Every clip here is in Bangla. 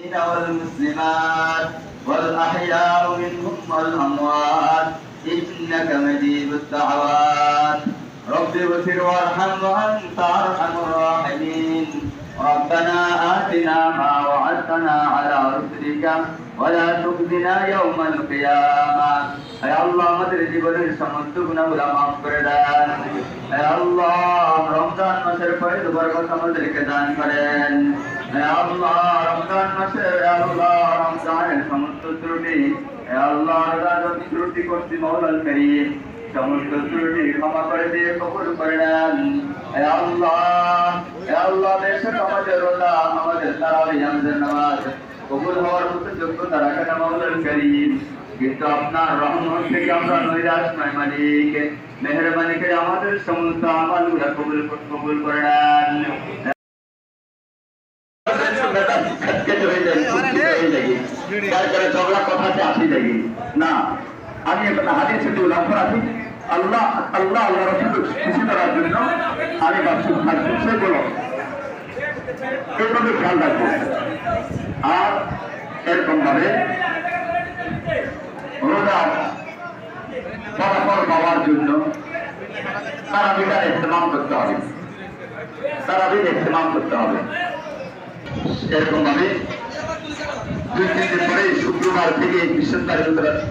والمسلمات والأحياء منهم والأموات إنك مجيب الدعوات رب اغفر وارحم وأنت أرحم الراحمين ربنا آتنا ما وعدتنا على رسلك ولا تخزنا يوم القيامة يا الله আমাদের জীবনের সমস্ত গুণাগুলো মাফ করে দেন হে আল্লাহ রমজান মাসের ফয়েজ বরকত আমাদেরকে দান করেন হে আল্লাহ, রমজান মাসে আল্লাহ, রমজানের সমস্ত ত্রুটি আল্লাহ রাজত ত্রুটি করছি মৌলাল করিম। সমস্ত ত্রুটি ক্ষমা করে দিয়ে কবুল করে নেন। কিন্তু আপনার রহমত থেকে আমরা নৈরাশ নয় মালিক। মেহরবানি করে আমাদের সমস্ত আমালগুলা কবুল কবুল করে আমি একটা হাদিস একটু লক্ষ্য রাখি। আল্লাহ আল্লাহ আল্লাহ রসুল খুশি করার জন্য আমি বাসুক থাকব। সেগুলো এভাবে খেয়াল রাখব। আর এরকম ভাবে রোজা ফলাফল পাওয়ার জন্য তারা বিটার ইস্তেমাল করতে হবে। তারা বিল ইস্তেমাল করতে হবে। এরকম ভাবে দুই তিন দিন পরে শুক্রবার থেকে বৃহস্পতিবার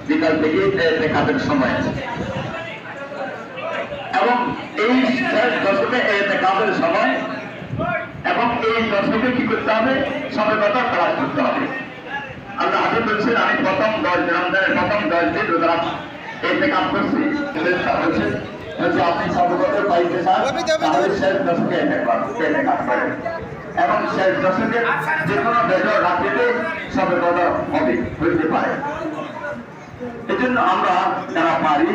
বিকাল থেকে দেখাবেন সময়। আছে এবং এই দশকে দেখাবের সময়। এবং এই দশকে কি করতে হবে? মতো কাজ করতে হবে। আল্লাহ বলছেন আমি প্রথম দশ দিন রমজানের প্রথম দশ দিন রোজা এতে কাজ করছি। আপনি সর্বপ্রথম পাইতে চান শেষ দশকে এতে এতে কাজ করেন এবং শেষ দশকে যে কোনো বেজর রাত্রিতে সবে বদর হবে হইতে পারে। এজন্য আমরা যারা পারি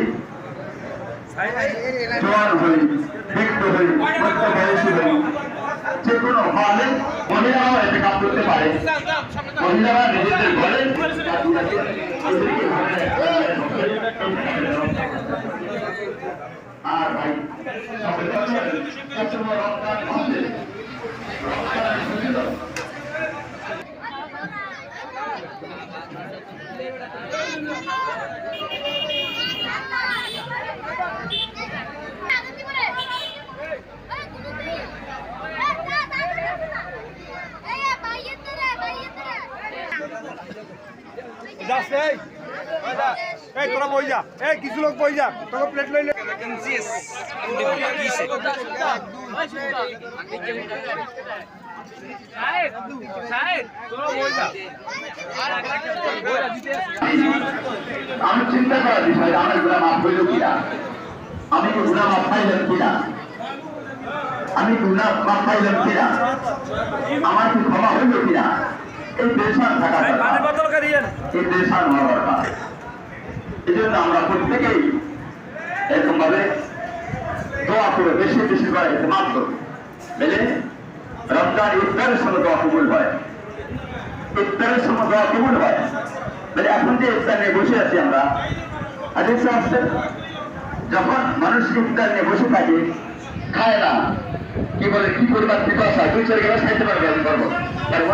জোয়ান হই বৃদ্ধ হই বয়সী হই যে কোনো হলে মহিলারাও এতে কাজ করতে পারে। মহিলারা নিজেদের ঘরে আর ভাই মাসে রমজানের ফজিলত যাস এই তোরা বই যা। এই কিছু লোক বই যা। তোকে প্লেট লইলে আমি চিন্তা করার বিষয় আমার গুণা মাফ হইল কিনা আমি কি গুণা মাফ পাইলাম কিনা আমি গুণা মাফ পাইলাম কিনা আমার কি ক্ষমা হইল কিনা এই পেশান থাকা দরকার। এই পেশান হওয়া দরকার। এই জন্য আমরা প্রত্যেকেই এরকম ভাবে দোয়া করে বেশি বেশি করে ইসলাম করব বুঝলে রমজান ইফতারের সময় দোয়া কবুল হয়। ইফতারের সময় দোয়া কবুল হয়। মানে এখন যে ইফতার নিয়ে বসে আছি আমরা, হাদিস আসছে যখন মানুষ ইফতার নিয়ে বসে থাকে, খায় না। কি বলে, কি পরিমাণ পিপাসা, দুই চার গ্লাস খাইতে পারবে, আমি পারব পারব